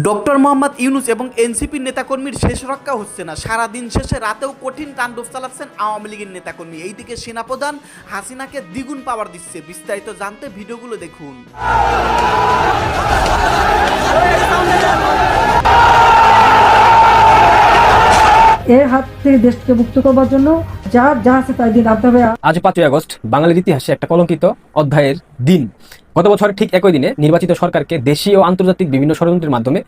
Doctor Mohammad Yunus এবং এনসিপির নেতাকর্মীর শেষ রক্ষা হচ্ছে না। সারাদিন শেষে রাতেও কঠিন তাণ্ডব চালাচ্ছেন আওয়ামী লীগের নেতাকর্মী। এইদিকে সেনাপ্রধান হাসিনাকে দ্বিগুণ পাওয়ার দিচ্ছে। বিস্তারিত জানতে ভিডিওগুলো দেখুন। এর হাত থেকে দেশকে মুক্ত করবার জন্য যার যা আছে তাই দিন নামতে আজ পাঁচই আগস্ট, বাঙালির ইতিহাসে একটা কলঙ্কিত অধ্যায়ের দিন। গত বছর ঠিক একই দিনে নির্বাচিত সরকারকে দেশীয় ও আন্তর্জাতিক বিভিন্ন ষড়যন্ত্রের মাধ্যমে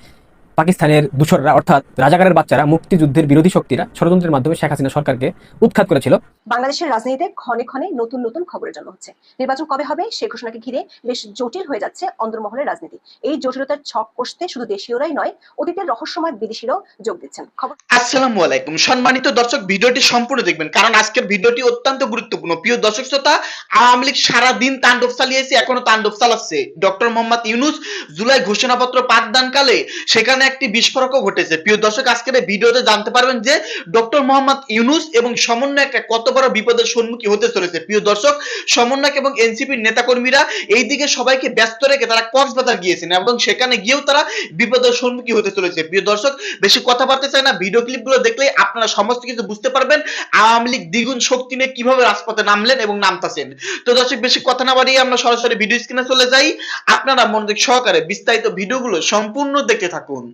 পাকিস্তানের দূষররা, অর্থাৎ রাজাকারের বাচ্চারা, মুক্তিযুদ্ধের বিরোধী শক্তিরা ষড়যন্ত্রের মাধ্যমে শেখ হাসিনা সরকারকে উৎখাত করেছিল। বাংলাদেশের রাজনীতিতে ক্ষণে ক্ষণে নতুন নতুন খবরের জন্ম হচ্ছে। নির্বাচন কবে হবে সে ঘোষণাকে ঘিরে বেশ জটিল হয়ে যাচ্ছে অন্দরমহলের রাজনীতি। এই জটিলতার ছক কষতে শুধু দেশীয়রাই নয়, অতীতের রহস্যময় বিদেশিরাও যোগ দিচ্ছেন। খবর আসসালামু আলাইকুম। সম্মানিত দর্শক, ভিডিওটি সম্পূর্ণ দেখবেন, কারণ আজকের ভিডিওটি অত্যন্ত গুরুত্বপূর্ণ। প্রিয় দর্শক শ্রোতা, আওয়ামী লীগ সারাদিন তাণ্ডব চালিয়েছে, এখনও তাণ্ডব চালাচ্ছে। ডক্টর মোহাম্মদ ইউনুস জুলাই ঘোষণাপত্র পাঠদানকালে সেখানে একটি বিস্ফোরকও ঘটেছে। প্রিয় দর্শক, আজকের ভিডিওতে জানতে পারবেন যে ডক্টর মোহাম্মদ ইউনুস এবং সমন্বয়করা কত বড় বিপদের সম্মুখীন হতে চলেছে। প্রিয় দর্শক, সমন্বয়ক এবং এনসিপির নেতাকর্মীরা এইদিকে সবাইকে ব্যস্ত রেখে তারা কক্সবাজার গিয়েছেন এবং সেখানে গিয়েও তারা বিপদের সম্মুখীন হতে চলেছে। প্রিয় দর্শক, বেশি কথা বলতে চাই না। ভিডিও ক্লিপগুলো দেখলেই আপনারা সমস্ত কিছু বুঝতে পারবেন। আওয়ামী লীগ দ্বিগুণ শক্তি নিয়ে কীভাবে রাজপথে নামলেন এবং নামতাছেন। তো দর্শক, বেশি কথা না বাড়িয়ে আমরা সরাসরি ভিডিও স্ক্রিনে চলে যাই। আপনারা মনোযোগ সহকারে বিস্তারিত ভিডিওগুলো সম্পূর্ণ দেখতে থাকুন।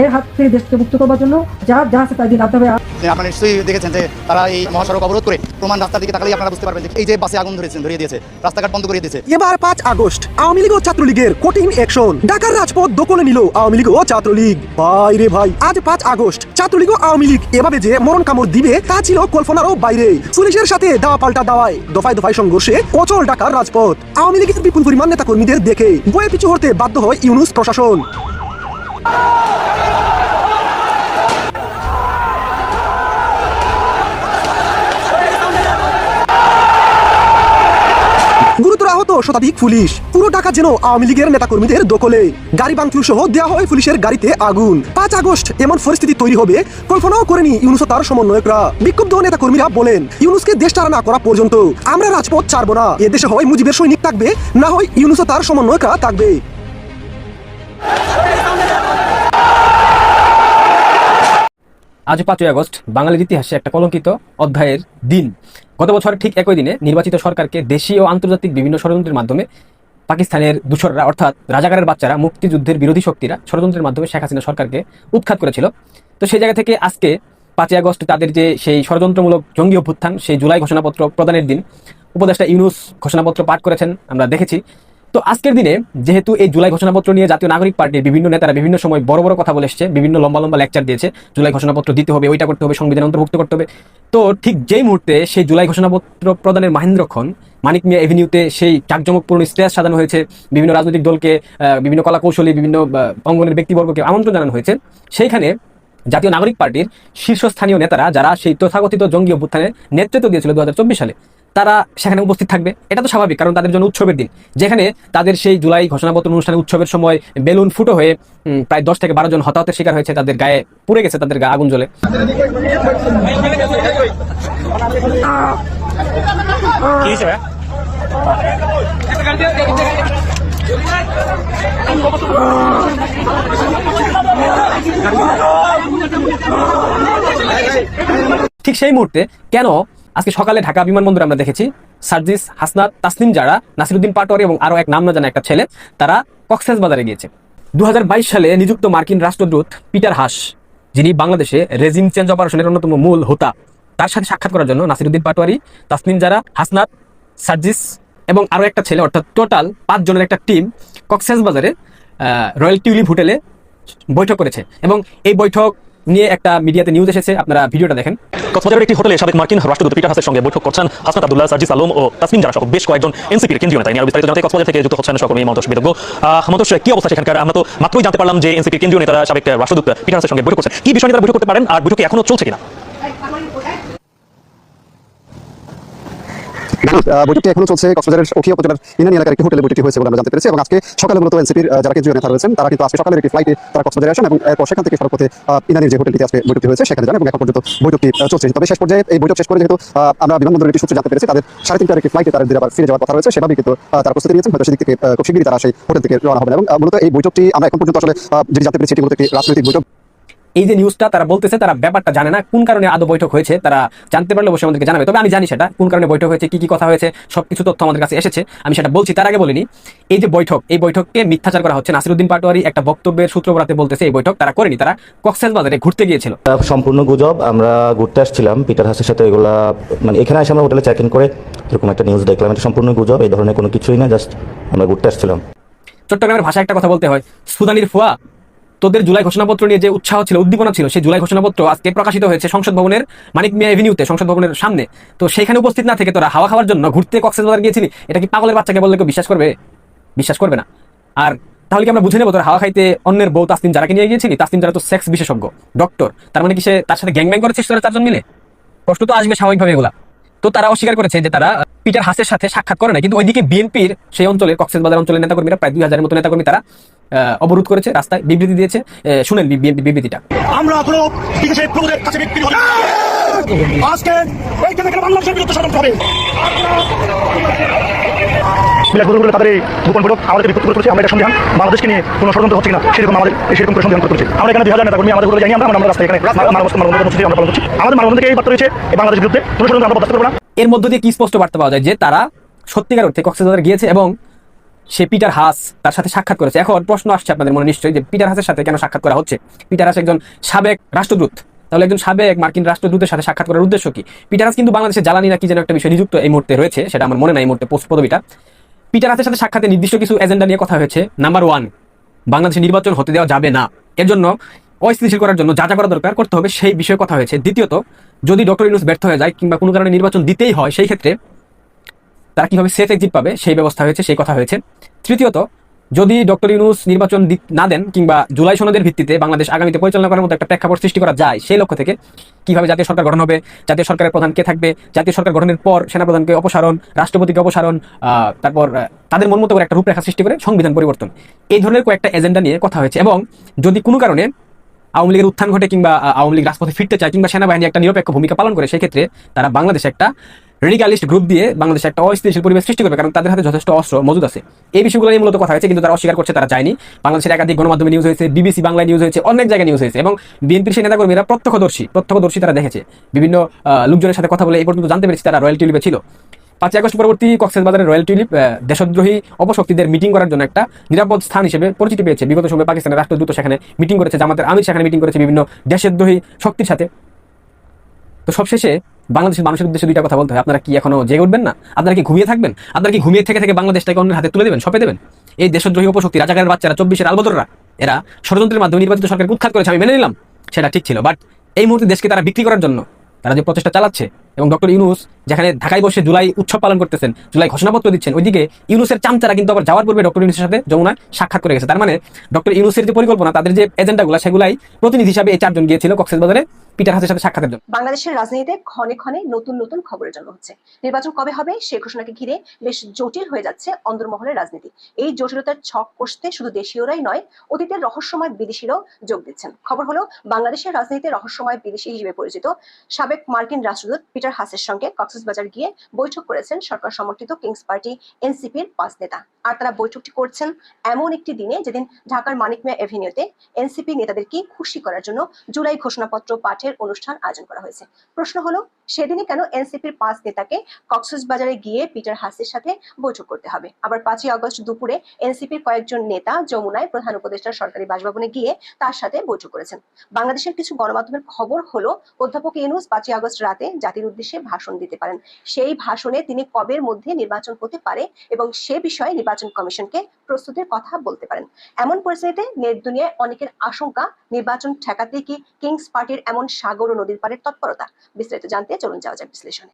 এর হাত থেকে দেশকে মুক্ত করবার জন্য যার যা আছে তাই দিয়ে নামতে হবে। যে আপনারা নিশ্চয়ই দেখেছেন যে তারা এই মহাসড়ক অবরোধ করে প্রমাণ রাস্তার দিকে তাকালেই আপনারা বুঝতে পারবেন যে এই যে বাসে আগুন ধরেছেন ধরিয়ে দিয়েছে রাস্তাঘাট বন্ধ করে দিয়েছে। এবার পাঁচ আগস্ট আওয়ামী লীগ ও ছাত্রলীগের কঠিন অ্যাকশন ঢাকার রাজপথ দখলে নিল আওয়ামী লীগ ও ছাত্রলীগ। ভাই রে ভাই আজ পাঁচ আগস্ট ছাত্রলীগ ও আওয়ামী লীগ এভাবে যে মরণ কামড় দিবে তা ছিল কল্পনারও বাইরে। পুলিশের সাথে দাওয়া পাল্টা দাওয়ায় দফায় দফায় সংঘর্ষে অচল ঢাকার রাজপথ। আওয়ামী লীগের বিপুল পরিমাণ নেতা কর্মীদের দেখে বয়ে পিছু হতে বাধ্য হয় ইউনুস প্রশাসন। শতাধিক পুলিশ। পুরো টাকা যেন আওয়ামী লীগের নেতাকর্মীদের দখলে গাড়ি ভাঙচুর সহ দেওয়া হয় পুলিশের গাড়িতে আগুন। পাঁচ আগস্ট এমন পরিস্থিতি তৈরি হবে, কল্পনাও করেনি ইউনুস তার সমন্বয়করা। বিক্ষুব্ধ নেতাকর্মীরা বলেন, ইউনুসকে দেশ ছাড়া করা পর্যন্ত। আমরা রাজপথ ছাড়বো না। এ দেশে হয় মুজিবের সৈনিক থাকবে, না হয় ইউনুস তার সমন্বয়করা থাকবে। আজ পাঁচই আগস্ট, বাঙালির ইতিহাসে একটা কলঙ্কিত অধ্যায়ের দিন। গত বছর ঠিক একই দিনে নির্বাচিত সরকারকে দেশীয় ও আন্তর্জাতিক বিভিন্ন ষড়যন্ত্রের মাধ্যমে পাকিস্তানের দূষররা, অর্থাৎ রাজাগারের বাচ্চারা, মুক্তিযুদ্ধের বিরোধী শক্তিরা ষড়যন্ত্রের মাধ্যমে শেখ হাসিনা সরকারকে উৎখাত করেছিল। তো সেই জায়গা থেকে আজকে পাঁচই আগস্ট তাদের যে সেই ষড়যন্ত্রমূলক জঙ্গি অভ্যুত্থান, সেই জুলাই ঘোষণাপত্র প্রদানের দিন উপদেষ্টা ইউনুস ঘোষণাপত্র পাঠ করেছেন, আমরা দেখেছি। তো আজকের দিনে যেহেতু এই জুলাই ঘোষণাপত্র নিয়ে জাতীয় নাগরিক পার্টির বিভিন্ন নেতারা বিভিন্ন সময় বড় বড় কথা বলে এসছে, বিভিন্ন লম্বা লম্বা লেকচার দিয়েছে, জুলাই ঘোষণাপত্র দিতে হবে, ওইটা করতে হবে সংবিধান অন্তর্ভুক্ত করতে হবে। তো ঠিক যেই মুহূর্তে সেই জুলাই ঘোষণাপত্র প্রদানের মাহেন্দ্রক্ষণ, মানিক মিয়া এভিনিউতে সেই চাকজমকপূর্ণ স্টেজ সাজানো হয়েছে, বিভিন্ন রাজনৈতিক দলকে বিভিন্ন কলা কৌশলী বিভিন্ন অঙ্গনের ব্যক্তিবর্গকে আমন্ত্রণ জানানো হয়েছে, সেইখানে জাতীয় নাগরিক পার্টির শীর্ষস্থানীয় নেতারা, যারা সেই তথাকথিত জঙ্গি অভ্যুত্থানের নেতৃত্ব দিয়েছিল দুহাজার চব্বিশ সালে তারা সেখানে উপস্থিত থাকবে। এটা তো স্বাভাবিক কারণ তাদের জন্য উৎসবের দিন। যেখানে তাদের সেই জুলাই ঘোষণাপত্র অনুষ্ঠানে উৎসবের সময় বেলুন ফুটো হয়ে প্রায় দশ থেকে বারো জন হতাহতের শিকার হয়েছে তাদের গায়ে পুড়ে গেছে তাদের গা আগুন জ্বলে। ঠিক সেই মুহূর্তে কেন আজকে সকালে ঢাকা বিমানবন্দরে আমরা দেখেছি সার্জিস হাসনাত, তাসনিম যারা নাসিরুদ্দিন পাটোয়ারি এবং আরও এক নাম না জানা একটা ছেলে, তারা কক্সেস বাজারে গিয়েছে। দু হাজার বাইশ সালে নিযুক্ত মার্কিন রাষ্ট্রদূত পিটার হাস, যিনি বাংলাদেশে রেজিম চেঞ্জ অপারেশনের অন্যতম মূল হোতা, তার সাথে সাক্ষাৎ করার জন্য নাসিরুদ্দিন পাটোয়ারি, তাসনিম যারা হাসনাত, সার্জিস এবং আরও একটা ছেলে, অর্থাৎ টোটাল পাঁচ জনের একটা টিম কক্সেস বাজারে রয়্যাল টিউলিপ হোটেলে বৈঠক করেছে। এবং এই বৈঠক নিয়ে একটা মিডিয়াতে নিউজ এসেছে, আপনারা ভিডিওটা দেখেন। কক্সবাজারের একটি হোটেলে সাবেক মার্কিন রাষ্ট্রদূত পিটার হাসের সঙ্গে বৈঠক করছেন হাসনাত আব্দুল্লাহ সার্জিস আলম ও তাসমিন জারা সহ বেশ কয়েকজন এনসিপির কেন্দ্রীয় নেতা নিয়ে আরও বিস্তারিত জানাতে কক্সবাজার থেকে যুক্ত হচ্ছেন সহকর্মী মন্তস বিদজ্ঞ মন্তস কি অবস্থা সেখানকার? আমরা তো মাত্রই জানতে পারলাম যে এনসিপির কেন্দ্রীয় নেতারা সাবেক রাষ্ট্রদূত, পিটার হাসের সঙ্গে বৈঠক করছেন। কি বিষয় নিয়ে বৈঠক করতে পারেন? আর বৈঠক এখনও চলছে কিনা? বৈঠকটি এখনও চলছে কক্সবাজারের ওখিয়া উপজেলার ইনানি এলাকার একটি হোটেলে বৈঠকটি হয়েছে বলে আমরা জানতে পেরেছি এবং আজকে সকালে মূলত এনসিপির যারা কেন্দ্রীয় নেতা রয়েছেন, তারা কিন্তু আজকে সকালের একটি ফ্লাইটে তারা কক্সবাজারে আসেন এবং এরপর সেখান থেকে সড়কপথে ইনানির যে হোটেলটিতে আজকে বৈঠকটি হয়েছে সেখানে যান এবং এখন পর্যন্ত বৈঠকটি চলছে। তবে শেষ পর্যায়ে এই বৈঠক শেষ করে যেহেতু আমরা বিমানবন্দরের একটি সূত্রে জানতে পেরেছি, তাদের সাড়ে তিনটার একটি ফ্লাইটে তাদের আবার ফিরে যাওয়ার কথা রয়েছে, সেভাবেই কিন্তু তারা প্রস্তুতি নিয়েছেন। হয়তো সেদিক থেকে খুব শীঘ্রই তারা সেই হোটেল থেকে রওনা হবেন এবং মূলত এই বৈঠকটি আমরা এখন পর্যন্ত আসলে যেটি জানতে পেরেছি এটি মূলত একটি রাজনৈতিক বৈঠক। এই যে নিউজটা তারা বলতেছে তারা ব্যাপারটা জানে না কোন কারণে আদৌ বৈঠক হয়েছে তারা জানতে পারলে অবশ্যই আমাদেরকে জানাবে। তবে আমি জানি সেটা কোন কারণে বৈঠক হয়েছে কি কি কথা হয়েছে সবকিছু তথ্য আমাদের কাছে এসেছে আমি সেটা বলছি তার আগে বলিনি। এই যে বৈঠক এই বৈঠককে মিথ্যাচার করা হচ্ছে। নাসিরুদ্দিন পাটোয়ারি একটা বক্তব্যের সূত্র বরাতে বলতেছে এই বৈঠক তারা করেনি তারা কক্সেস বাজারে ঘুরতে গিয়েছিল। সম্পূর্ণ গুজব আমরা ঘুরতে আসছিলাম পিটার হাসের সাথে এগুলা মানে এখানে এসে আমরা হোটেলে চেক ইন করে এরকম একটা নিউজ দেখলাম। এটা সম্পূর্ণ গুজব এই ধরনের কোনো কিছুই না জাস্ট আমরা ঘুরতে আসছিলাম। চট্টগ্রামের ভাষায় একটা কথা বলতে হয় সুদানির ফুয়া তোদের জুলাই ঘোষণাপত্র নিয়ে যে উৎসাহ ছিল, উদ্দীপনা ছিল, সেই জুলাই ঘোষণাপত্র আজকে প্রকাশিত হয়েছে সংসদ ভবনের মানিক মিয়া এভিনিউতে, সংসদ ভবনের সামনে। তো সেখানে উপস্থিত না থেকে তোরা হাওয়া খাওয়ার জন্য ঘুরতে কক্সবাজার গিয়েছিলি? এটা কি পাগলের বাচ্চাকে বললে কেউ বিশ্বাস করবে? বিশ্বাস করবে না। আর তাহলে কি আমরা বুঝে নেব তোর হাওয়া খাইতে অন্যের বউ তাসতিন যারাকে নিয়ে গিয়েছিলি? তাসতিন যারা তো সেক্স বিশেষজ্ঞ, ডক্টর। তার মানে কি সে তার সাথে গ্যাং ব্যাং করেছিস তোরা চারজন মিলে? প্রশ্ন তো আসবে স্বাভাবিকভাবে এগুলা। তো তারা অস্বীকার করেছে যে তারা পিটার হাসের সাথে সাক্ষাৎ করে না কিন্তু ওইদিকে বিএনপির সেই অঞ্চলের কক্সবাজার অঞ্চলের নেতাকর্মীরা, প্রায় দুই হাজারের মতো নেতাকর্মী তারা অবরোধ করেছে রাস্তায় বিবৃতি দিয়েছে। শুনেন বিবৃতিটা। আমরা কোনো বিদেশের প্রভুদের কাছে বিক্রি হই আজকে এই বাংলাদেশের বিরুদ্ধে ষড়যন্ত্র হবে। তাদের গোপন বৈঠক আমাদেরকে বিক্ষুব্ধ করেছে আমরা এটা সন্দেহান। বাংলাদেশকে নিয়ে কোনো ষড়যন্ত্র হচ্ছে কিনা সেরকম আমাদের সেরকম করে সন্দেহান করতে আমরা এখানে দুই হাজার নেতা কর্মী আমাদের উপরে আমরা আমরা রাস্তায় এখানে আমরা পালন করছি। আমাদের মানবন্ধন এই বার্তা রয়েছে বাংলাদেশের বিরুদ্ধে কোনো ষড়যন্ত্র আমরা বরদাস্ত করব না। এর মধ্য দিয়ে কি স্পষ্ট বার্তা পাওয়া যায়? যে তারা সত্যিকার অর্থে কক্সবাজার গিয়েছে এবং সে পিটার হাস তার সাথে সাক্ষাৎ করেছে। এখন প্রশ্ন আসছে আপনাদের মনে নিশ্চয়ই যে পিটার হাসের সাথে কেন সাক্ষাৎ করা হচ্ছে? পিটার হাস একজন সাবেক রাষ্ট্রদূত। তাহলে একজন সাবেক মার্কিন রাষ্ট্রদূতের সাথে সাক্ষাৎ করার উদ্দেশ্য কি? পিটার হাস কিন্তু বাংলাদেশে জ্বালানি না কি যেন একটা বিষয় নিযুক্ত এই মুহূর্তে রয়েছে, সেটা আমার মনে নাই এই মুহূর্তে পোস্ট পদবিটা। পিটার হাসের সাথে সাক্ষাতে নির্দিষ্ট কিছু এজেন্ডা নিয়ে কথা হয়েছে। নাম্বার ওয়ান, বাংলাদেশে নির্বাচন হতে দেওয়া যাবে না। এর জন্য অস্থিতিশীল করার জন্য যা যা করা দরকার করতে হবে সেই বিষয়ে কথা হয়েছে। দ্বিতীয়ত, যদি ডক্টর ইউনুস ব্যর্থ হয়ে যায় কিংবা কোনো কারণে নির্বাচন দিতেই হয়, সেই ক্ষেত্রে তারা কীভাবে সেফ এক্সিট পাবে, সেই ব্যবস্থা হয়েছে, সেই কথা হয়েছে। তৃতীয়ত, যদি ডক্টর ইউনুস নির্বাচন না দেন কিংবা জুলাই সনদের ভিত্তিতে বাংলাদেশ আগামীতে পরিচালনা করার মতো একটা প্রেক্ষাপট সৃষ্টি করা যায়, সেই লক্ষ্য থেকে কীভাবে জাতীয় সরকার গঠন হবে, জাতীয় সরকারের প্রধান কে থাকবে, জাতীয় সরকার গঠনের পর সেনাপ্রধানকে অপসারণ, রাষ্ট্রপতিকে অপসারণ তারপর তাদের মন মতো করে একটা রূপরেখা সৃষ্টি করে সংবিধান পরিবর্তন। এই ধরনের কয়েকটা এজেন্ডা নিয়ে কথা হয়েছে এবং যদি কোনো কারণে আওয়ামী লীগের উত্থান ঘটে কিংবা আওয়ামী লীগ রাজপথে ফিরতে চায় কিংবা সেনাবাহিনী একটা নিরপেক্ষ ভূমিকা পালন করে সেই ক্ষেত্রে তারা বাংলাদেশে একটা রেডিকালিস্ট গ্রুপ দিয়ে বাংলাদেশে একটা অস্থিতিশীল পরিবেশ সৃষ্টি করবে, কারণ তাদের হাতে যথেষ্ট অস্ত্র মজুদ আছে। এই বিষয়গুলো নিয়ে মূলত কথা হয়েছে কিন্তু তারা অস্বীকার করছে, তারা যায়নি বাংলাদেশের একাধিক গণমাধ্যমে নিউজ হয়েছে, বিবিসি বাংলায় নিউজ হয়েছে, অনেক জায়গায় নিউজ হয়েছে, এবং বিএনপির সেই নেতাকর্মীরা প্রত্যক্ষদর্শী প্রত্যক্ষদর্শী তারা দেখেছে। বিভিন্ন লোকজনের সাথে কথা বলে এই পর্যন্ত জানতে পেরেছি তারা রয়্যাল টিউলিপে ছিল। পাঁচই আগস্ট পরবর্তী কক্সবাজারের রয়্যাল টিউলিপ দেশদ্রোহী অপশক্তিদের মিটিং করার জন্য একটা নিরাপদ স্থান হিসেবে পরিচিতি পেয়েছে। বিগত সময়ে পাকিস্তানের রাষ্ট্রদূত সেখানে মিটিং করেছে, জামাতের আমির সেখানে মিটিং করেছে বিভিন্ন দেশদ্রোহী শক্তির সাথে। তো সবশেষে বাংলাদেশের মানুষের উদ্দেশ্যে দুইটা কথা বলতে হয়। আপনারা কি এখনও জেগে উঠবেন না? আপনারা কি ঘুমিয়ে থাকবেন? আপনারা কি ঘুমিয়ে থেকে থেকে বাংলাদেশটাকে অন্যের হাতে তুলে দেবেন, সপে দেবেন? এই দেশদ্রোহী উপশক্তি রাজাকারের বাচ্চারা, চব্বিশের আলবদররা, এরা ষড়যন্ত্রের মাধ্যমে নির্বাচিত সরকারকে উৎখাত করেছে, আমি মেনে নিলাম, সেটা ঠিক ছিল। বাট এই মুহূর্তে দেশকে তারা বিক্রি করার জন্য, তারা যে প্রচেষ্টা চালাচ্ছে এবং ডক্টর ইউনুস, যেখানে ঢাকায় বসে জুলাই উৎসব পালন করতেছেন, জুলাই ঘোষণাপত্র দিচ্ছেন, ওইদিকে ইউনুসের চামচারা কিন্তু আবার যাওয়ার পূর্বে ডক্টর ইউনুসের সাথে যমুনায় সাক্ষাৎ করে গেছে। তার মানে ডক্টর ইউনুসের যে পরিকল্পনা, তাদের যে এজেন্ডাগুলো, সেগুলাই প্রতিনিধি হিসাবে এই চারজন গিয়েছিল কক্সবাজারে পিটার হাসের সাথে সাক্ষাতের জন্য। বাংলাদেশের রাজনীতিতে ক্ষণে ক্ষণে নতুন নতুন খবরের জন্ম হচ্ছে। নির্বাচন কবে হবে সে ঘোষণাকে ঘিরে বেশ জটিল হয়ে যাচ্ছে অন্দরমহলের রাজনীতি। এই জটিলতার ছক কষতে শুধু দেশীয়রাই নয়, অতীতের রহস্যময় বিদেশিরাও যোগ দিচ্ছেন। খবর হলো, বাংলাদেশের রাজনীতিতে রহস্যময় বিদেশি হিসেবে পরিচিত সাবেক মার্কিন রাষ্ট্রদূত পিটার হাসের সঙ্গে কক্সবাজার গিয়ে বৈঠক করেছেন সরকার সমর্থিত কিংস পার্টি এনসিপির পাঁচ নেতা। আর তারা বৈঠকটি করছেন এমন একটি দিনে যেদিন ঢাকার মানিক মিয়া এভিনিউতে এনসিপি নেতাদেরকে খুশি করার জন্য জুলাই ঘোষণাপত্র পাঠের অনুষ্ঠান আয়োজন করা হয়েছে। প্রশ্ন হলো সেদিনই কেন এনসিপির পাঁচ নেতাকে কক্সবাজারে গিয়ে পিটার হাসির সাথে বৈঠক করতে হবে? আবার পাঁচই আগস্ট দুপুরে এনসিপির কয়েকজন নেতা যমুনায় প্রধান উপদেষ্টার সরকারি বাসভবনে গিয়ে তার সাথে বৈঠক করেছেন। বাংলাদেশের কিছু গণমাধ্যমের খবর হলো, অধ্যাপক ইউনুস পাঁচই আগস্ট রাতে জাতির উদ্দেশ্যে ভাষণ দিতে পারেন। সেই ভাষণে তিনি কবের মধ্যে নির্বাচন হতে পারে এবং সে বিষয়ে নির্বাচন কমিশনকে প্রস্তুতির কথা বলতে পারেন। এমন পরিস্থিতিতে নেট দুনিয়ায় অনেকের আশঙ্কা, নির্বাচন ঠেকাতে কি কিংস পার্টির এমন সাগর ও নদীর পাড়ের তৎপরতা? বিস্তারিত জানতে চলুন যাওয়া যাক বিশ্লেষণে।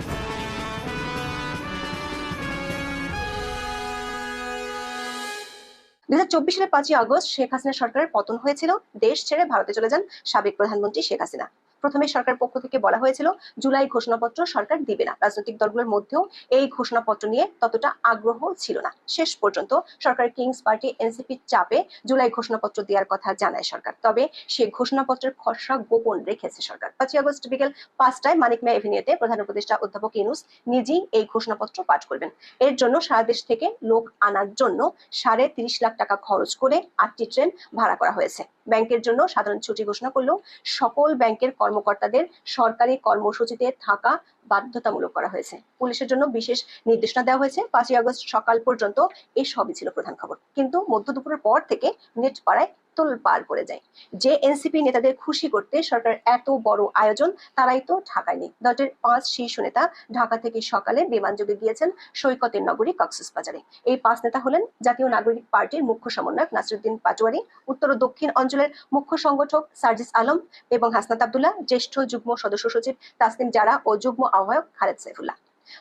দুই হাজার চব্বিশ সালের পাঁচই আগস্ট শেখ হাসিনা সরকারের পতন হয়েছিল। দেশ ছেড়ে ভারতে চলে যান সাবেক প্রধানমন্ত্রী শেখ হাসিনা। প্রথমে সরকার পক্ষ থেকে বলা হয়েছিল, জুলাই ঘোষণাপত্র সরকার দিবে না। রাজনৈতিক দলগুলোর মধ্যেও এই ঘোষণাপত্র নিয়ে ততটা আগ্রহ ছিল না। শেষ পর্যন্ত সরকার কিংস পার্টি এনসিপির চাপে জুলাই ঘোষণাপত্র দেওয়ার কথা জানায় সরকার। তবে সেই ঘোষণাপত্রের খসড়া গোপন রেখেছে সরকার। পাঁচই আগস্ট বিকেল পাঁচটায় মানিক মেয়া এভিনিউতে প্রধান উপদেষ্টা অধ্যাপক ইনুস নিজেই এই ঘোষণাপত্র পাঠ করবেন। এর জন্য সারা দেশ থেকে লোক আনার জন্য সাড়ে তিরিশ লাখ টাকা খরচ করে আটটি ট্রেন ভাড়া করা হয়েছে। ব্যাংকের জন্য সাধারণ ছুটি ঘোষণা করলেও সকল ব্যাংকের কর্মকর্তাদের সরকারি কর্মসূচিতে থাকা বাধ্যতামূলক করা হয়েছে। পুলিশের জন্য বিশেষ নির্দেশনা দেওয়া হয়েছে। পাঁচই আগস্ট সকাল পর্যন্ত এসবই সবই ছিল প্রধান খবর। কিন্তু মধ্য দুপুরের পর থেকে নেট পাড়ায় তোল পার করে যায়। যে এনসিপি নেতাদের খুশি করতে সরকার এত বড় আয়োজন, তারাই তো ঢাকায় নেই দলটির পাঁচ শীর্ষ নেতা ঢাকা থেকে সকালে বিমান যোগে গিয়েছেন সৈকতের নগরী কক্সবাজারে। এই পাঁচ নেতা হলেন জাতীয় নাগরিক পার্টির মুখ্য সমন্বয়ক নাসিরুদ্দিন পাটোয়ারি, উত্তর ও দক্ষিণ অঞ্চলের মুখ্য সংগঠক সার্জিস আলম এবং হাসনাত আবদুল্লাহ, জ্যেষ্ঠ যুগ্ম সদস্য সচিব তাসনিম জারা ও যুগ্ম আহ্বায়ক খালেদ সাইফুল্লাহ।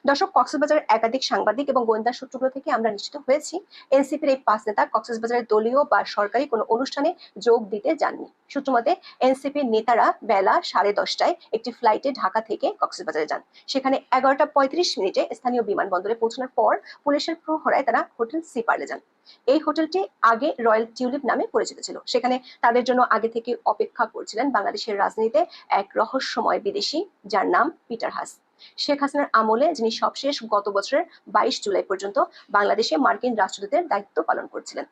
দর্শক কক্সবাজারের একাধিক সাংবাদিক এবং গোয়েন্দা সূত্রগুলো থেকে আমরা নিশ্চিত হয়েছি, এনসিপির এই পাঁচ নেতা কক্সবাজারের দলীয় বা সরকারি কোনো অনুষ্ঠানে যোগ দিতে যাননি। সূত্রমতে, এনসিপির নেতারা বেলা সাড়ে দশটায় একটি ফ্লাইটে ঢাকা থেকে কক্সবাজারে যান। সেখানে এগারোটা পঁয়ত্রিশ মিনিটে স্থানীয় বিমানবন্দরে পৌঁছানোর পর পুলিশের প্রহরায় তারা হোটেল সিপার্লে যান। এই হোটেলটি আগে রয়্যাল টিউলিপ নামে পরিচিত ছিল। সেখানে তাদের জন্য আগে থেকে অপেক্ষা করছিলেন বাংলাদেশের রাজনীতিতে এক রহস্যময় বিদেশি, যার নাম পিটার হাস। শেখ হাসিনার আমলে, যিনি সবশেষ গত বছরের বাইশ জুলাই পর্যন্ত বাংলাদেশে মার্কিন রাষ্ট্রদূতের দায়িত্ব পালন করছিলেন।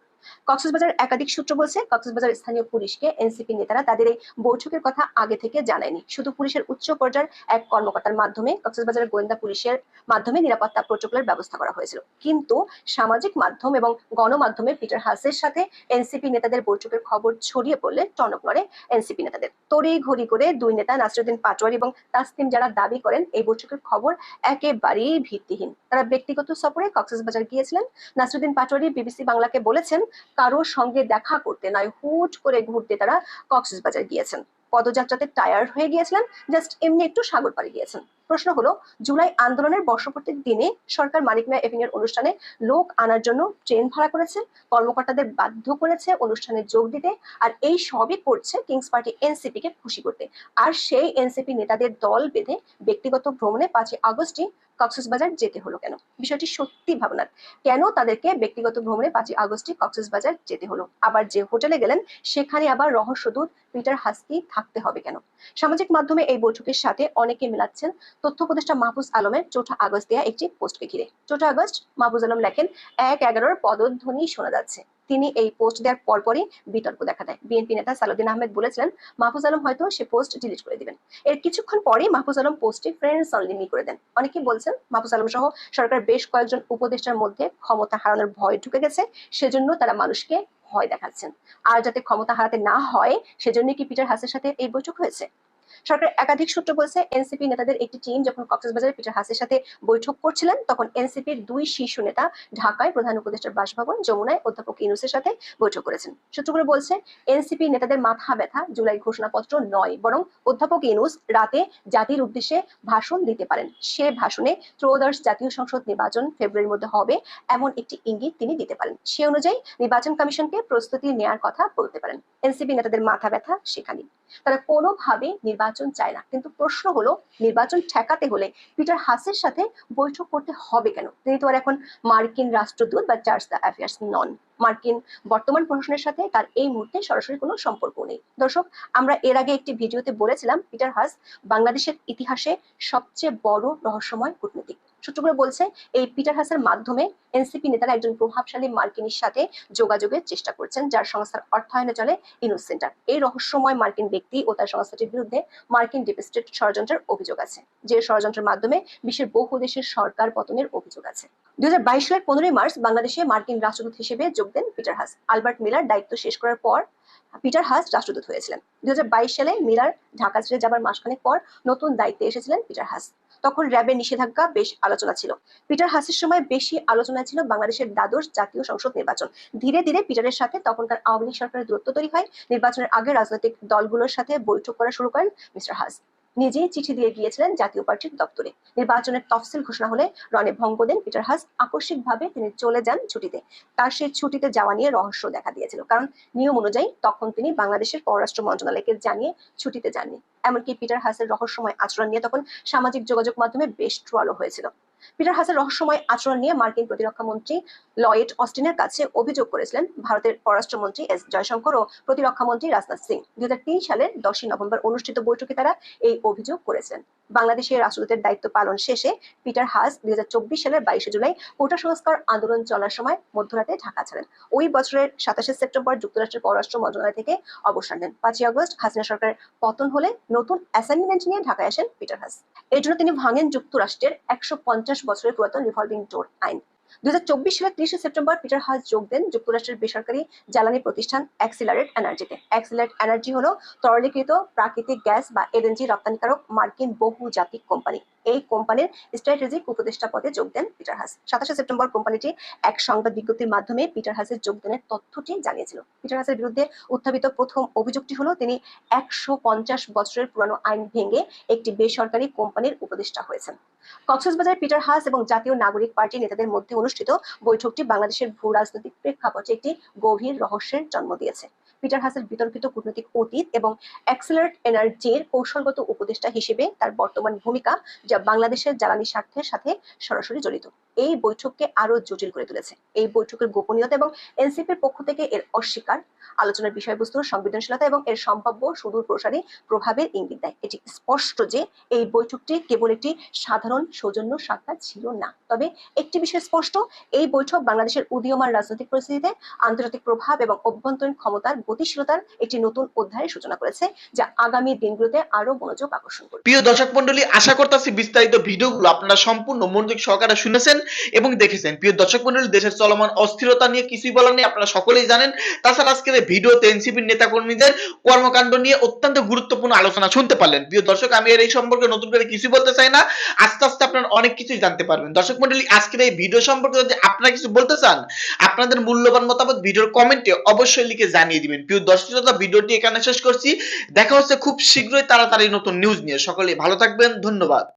কক্সবাজার একাধিক সূত্র বলছে, কক্সবাজার স্থানীয় পুলিশকে এনসিপি নেতারা তাদের এই বৈঠকের কথা আগে থেকে জানায়নি। শুধু পুলিশের উচ্চ পর্যায়ের এক কর্মকর্তার মাধ্যমে কক্সবাজার গোয়েন্দা পুলিশের মাধ্যমে নিরাপত্তা প্রোটোকলের ব্যবস্থা করা হয়েছিল। কিন্তু সামাজিক মাধ্যম এবং গণমাধ্যমে পিটার হাসের সাথে এনসিপি নেতাদের বৈঠকের খবর ছড়িয়ে পড়লে টনক নড়ে এনসিপি নেতাদের। তড়ি ঘড়ি করে দুই নেতা নাসরুদ্দিন পাটোয়ারি এবং তাসনিম যারা দাবি করেন, এই বৈঠকের খবর একেবারেই ভিত্তিহীন। তারা ব্যক্তিগত সফরে কক্সবাজার গিয়েছিলেন। নাসরুদ্দিন পাটোয়ারি বিবিসি বাংলাকে বলেছেন কারোর সঙ্গে দেখা করতে নয়, হুট করে ঘুরতে তারা কক্সবাজার গিয়েছেন। পদযাত্রাতে টায়ার্ড হয়ে গিয়েছিলেন জাস্ট এমনি একটু সাগর পাড়ে গিয়েছেন। প্রশ্ন হলো, জুলাই আন্দোলনের বর্ষপূর্তির দিনে সরকার মানিক মিয়া এভিনিউর অনুষ্ঠানে লোক আনার জন্য ট্রেন ভাড়া করেছে, কর্মকর্তাদের বাধ্য করেছে অনুষ্ঠানে যোগ দিতে, আর এই সবই করছে কিংস পার্টি এনসিপি কে খুশি করতে। আর সেই এনসিপি নেতাদের দল বেঁধে ব্যক্তিগত ভ্রমণে পাঁচই আগস্টই কক্সবাজার যেতে হলো কেন? বিষয়টি সত্যি ভাবনার। কেন তাদেরকে ব্যক্তিগত ভ্রমণে পাঁচই আগস্টে কক্সবাজার যেতে হলো? আবার যে হোটেলে গেলেন, সেখানে আবার রহস্যদূত পিটার হাসকি থাকতে হবে কেন? সামাজিক মাধ্যমে এই বৈঠকের সাথে অনেকে মিলাচ্ছেন তথ্য উপদেষ্টা মাহফুজ আলমের চৌঠা আগস্ট দেয়া একটি পোস্টকে ঘিরে। চৌঠা আগস্ট, মাহফুজ আলম লেখেন, এক এগারোর পদধ্বনি শোনা যাচ্ছে। তিনি এই পোস্ট দেওয়ার পরপরই বিতর্ক দেখা দেয়। বিএনপি নেতা সালাউদ্দিন আহমেদ বলেছিলেন, মাহফুজ আলম হয়তো সে পোস্ট ডিলিট করে দিবেন। এর কিছুক্ষণ পরেই মাহফুজ আলম পোস্টটি ফ্রেন্ডস অনলি করে দেন। অনেকে বলছেন, মাহফুজ আলম সহ সরকার বেশ কয়েকজন উপদেষ্টার মধ্যে ক্ষমতা হারানোর ভয় ঢুকে গেছে, সেজন্য তারা মানুষকে ভয় দেখাচ্ছেন। আর যাতে ক্ষমতা হারাতে না হয় সেজন্য কি পিটার হাসের সাথে এই বৈঠক হয়েছে? সরকার একাধিক সূত্র বলছে এনসিপি নেতাদের একটি টিম যখন কক্সবাজারে পিটার হাসের সাথে বৈঠক করছিলেন, তখন এনসিপির দুই শীর্ষ নেতা ঢাকায় প্রধান উপদেষ্টার বাসভবন, যমুনায় অধ্যাপক ইনুসের সাথে বৈঠক করেছেন। সূত্রগুলো বলছে, এনসিপি নেতাদের মাথা ব্যথা জুলাই ঘোষণাপত্র নয়, বরং অধ্যাপক ইনুস রাতে জাতির উদ্দেশ্যে ভাষণ দিতে পারেন। সে ভাষণে ত্রয়োদশ জাতীয় সংসদ নির্বাচন ফেব্রুয়ারির মধ্যে হবে এমন একটি ইঙ্গিত তিনি দিতে পারেন। সে অনুযায়ী নির্বাচন কমিশনকে প্রস্তুতি নেয়ার কথা বলতে পারেন। এনসিপি নেতাদের মাথা ব্যথা সেখানে তারা কোনোভাবে নির্বাচন চায় না। কিন্তু প্রশ্ন হলো, নির্বাচন ঠেকাতে হলে পিটার হাসের সাথে বৈঠক করতে হবে কেন? তিনি তো আর এখন মার্কিন রাষ্ট্রদূত বা চার্জ দ্য অ্যাফেয়ার্স নন। মার্কিন বর্তমান প্রশাসনের সাথে তার এই মুহূর্তে সরাসরি কোনো সম্পর্ক নেই। দর্শক, আমরা এর আগে একটি ভিডিওতে বলেছিলাম, পিটার হাস বাংলাদেশের ইতিহাসে সবচেয়ে বড় রহস্যময় কূটনীতিক। সূত্রগুলো বলছে, এই পিটার হাসের মাধ্যমে এনসিপি নেতারা একজন প্রভাবশালী মার্কিনীর সাথে যোগাযোগের চেষ্টা করছেন, যার সংস্থার অর্থায়নে চলে ইনুস সেন্টার। এই রহস্যময় মার্কিন ব্যক্তি ও তার সংস্থাটির বিরুদ্ধে মার্কিন ডিপ স্টেট ষড়যন্ত্রের অভিযোগ আছে, যে ষড়যন্ত্রের মাধ্যমে বিশ্বের বহু দেশের সরকার পতনের অভিযোগ আছে। দুই সালের পনেরোই মার্চ বাংলাদেশে মার্কিন রাষ্ট্রদূত হিসেবে যোগ দেন পিটার হাস। আলবার্ট মিলার দায়িত্ব শেষ করার পর পিটার হাস রাষ্ট্রদূত হয়েছিলেন। দুই হাজার বাইশ সালে মিলার ঢাকা ছেড়ে যাবার মাসখানেক পর নতুন দায়িত্বে এসেছিলেন পিটার হাস। তখন র্যাবের নিষেধাজ্ঞা বেশ আলোচনা ছিল। পিটার হাসের সময় বেশি আলোচনা ছিল বাংলাদেশের দ্বাদশ জাতীয় সংসদ নির্বাচন। ধীরে ধীরে পিটারের সাথে তখনকার আওয়ামী লীগ সরকারের দূরত্ব তৈরি হয়। নির্বাচনের আগে রাজনৈতিক দলগুলোর সাথে বৈঠক করা শুরু করেন মিস্টার হাস। নিজেই চিঠি দিয়ে গিয়েছিলেন জাতীয় পার্টির দপ্তরে। নির্বাচনের তফসিল ঘোষণা হলে রনে ভঙ্গ দেন পিটার হাস। আকস্মিকভাবে তিনি চলে যান ছুটিতে। তার সেই ছুটিতে যাওয়া নিয়ে রহস্য দেখা দিয়েছিল। কারণ নিয়ম অনুযায়ী তখন তিনি বাংলাদেশের পররাষ্ট্র মন্ত্রণালয়কে জানিয়ে ছুটিতে যাননি। এমনকি পিটার হাসের রহস্যময় আচরণ নিয়ে তখন সামাজিক যোগাযোগ মাধ্যমে বেশ ট্রলও হয়েছিল। পিটার হাসের রহস্যময় আচরণ নিয়ে মার্কিন প্রতিরক্ষা মন্ত্রী লয়েড অস্টিনের কাছে অভিযোগ করেছিলেন ভারতের পররাষ্ট্রমন্ত্রী এস জয়শঙ্কর ও প্রতিরক্ষা মন্ত্রী রাজনাথ সিং। দুই সালের দশই নভেম্বর অনুষ্ঠিত বৈঠকে তারা এই অভিযোগ করেছিলেন। বাংলাদেশের রাষ্ট্রদূতের দায়িত্ব পালন শেষে পিটার হাস দুই সালের বাইশে জুলাই কোটা সংস্কার আন্দোলন চলার সময় মধ্যরাতে ঢাকা ছাড়েন। ওই বছরের সাতাশে সেপ্টেম্বর যুক্তরাষ্ট্রের পররাষ্ট্র মন্ত্রণালয় থেকে অবসর নেন। পাঁচই আগস্ট হাসিনা সরকারের পতন হলে নতুন অ্যাসাইনমেন্ট নিয়ে ঢাকায় আসেন পিটার হাস। এর জন্য তিনি ভাঙেন যুক্তরাষ্ট্রের একশো পঞ্চাশ পঞ্চাশ বছরের পুরাতন রিভলভিং ডোর আইন। দুই হাজার চব্বিশ সালের ত্রিশে সেপ্টেম্বর পিটার হাস যোগ দেন যুক্তরাষ্ট্রের বেসরকারি জ্বালানি প্রতিষ্ঠান অ্যাক্সিলারেট এনার্জিতে। অ্যাক্সিলারেট এনার্জি হলো তরলীকৃত প্রাকৃতিক গ্যাস বা এলএনজি রপ্তানিকারক মার্কিন বহুজাতিক কোম্পানি। এই কোম্পানির স্ট্র্যাটেজিক উপদেষ্টা পদে যোগ দেন পিটার হাস। সাতাশে সেপ্টেম্বর কোম্পানিটি এক সংবাদ বিজ্ঞপ্তির মাধ্যমে পিটার হাসের যোগদানের তথ্যটি জানিয়েছিল। পিটার হাসের বিরুদ্ধে উত্থাপিত প্রথম অভিযোগটি হলো, তিনি একশো পঞ্চাশ বছরের পুরানো আইন ভেঙে একটি বেসরকারি কোম্পানির উপদেষ্টা হয়েছেন। কক্সবাজার পিটার হাস এবং জাতীয় নাগরিক পার্টি নেতাদের মধ্যে অনুষ্ঠিত বৈঠকটি বাংলাদেশের ভূ রাজনৈতিক প্রেক্ষাপটে একটি গভীর রহস্যের জন্ম দিয়েছে। পিটার হাসেল বিতর্কিত কূটনৈতিক অতীত এবং অ্যাক্সেলারেট এনার্জির কৌশলগত উপদেষ্টা হিসেবে তার বর্তমান ভূমিকা, যা বাংলাদেশের জ্বালানি স্বার্থের সাথে সরাসরি জড়িত। এই বৈঠককে আরও জটিল করে তুলেছে। এই বৈঠকের গোপনীয়তা এবং এনসিপির পক্ষ থেকে এর অস্বীকার, আলোচনার বিষয়বস্তুর সংবেদনশীলতা এবং এর সম্ভাব্য সুদূর প্রসারী প্রভাবের ইঙ্গিত দেয়। এটি স্পষ্ট যে এই বৈঠকটি কেবল একটি সাধারণ সৌজন্য সাক্ষাৎ ছিল না। তবে একটি বিষয় স্পষ্ট, এই বৈঠক বাংলাদেশের উদীয়মান রাজনৈতিক পরিস্থিতিতে আন্তর্জাতিক প্রভাব এবং অভ্যন্তরীণ ক্ষমতার গতিশীলতার একটি নতুন অধ্যায়ের সূচনা করেছে, যা আগামী দিনগুলোতে আরও মনোযোগ আকর্ষণ করবে। প্রিয় দর্শক মন্ডলী আশা করতেছি বিস্তারিত ভিডিওগুলো আপনারা সম্পূর্ণ মনোযোগ সহকারে শুনেছেন। এবং দেখেছেন। প্রিয় দর্শক মন্ডলী, দেশের চলমান অস্থিরতা নিয়ে কিছুই বলার নেই, আপনারা সকলেই জানেন। তাছাড়া আজকের এই ভিডিওতে এনসিপির নেতাকর্মীদের কর্মকাণ্ড নিয়ে অত্যন্ত গুরুত্বপূর্ণ আলোচনা শুনতে পারলেন। প্রিয় দর্শক, আমি এর এই সম্পর্কে নতুন করে কিছু বলতে চাই না। আস্তে আস্তে আপনারা অনেক কিছুই জানতে পারবেন। দর্শক মন্ডলী, আজকের এই ভিডিও সম্পর্কে যদি আপনারা কিছু বলতে চান, আপনাদের মূল্যবান মতামত ভিডিওর কমেন্টে অবশ্যই লিখে জানিয়ে দিবেন। প্রিয় দর্শক ভিডিওটি এখানে শেষ করছি। দেখা হচ্ছে খুব শীঘ্রই তাড়াতাড়ি নতুন নিউজ নিয়ে। সকলে ভালো থাকবেন। ধন্যবাদ।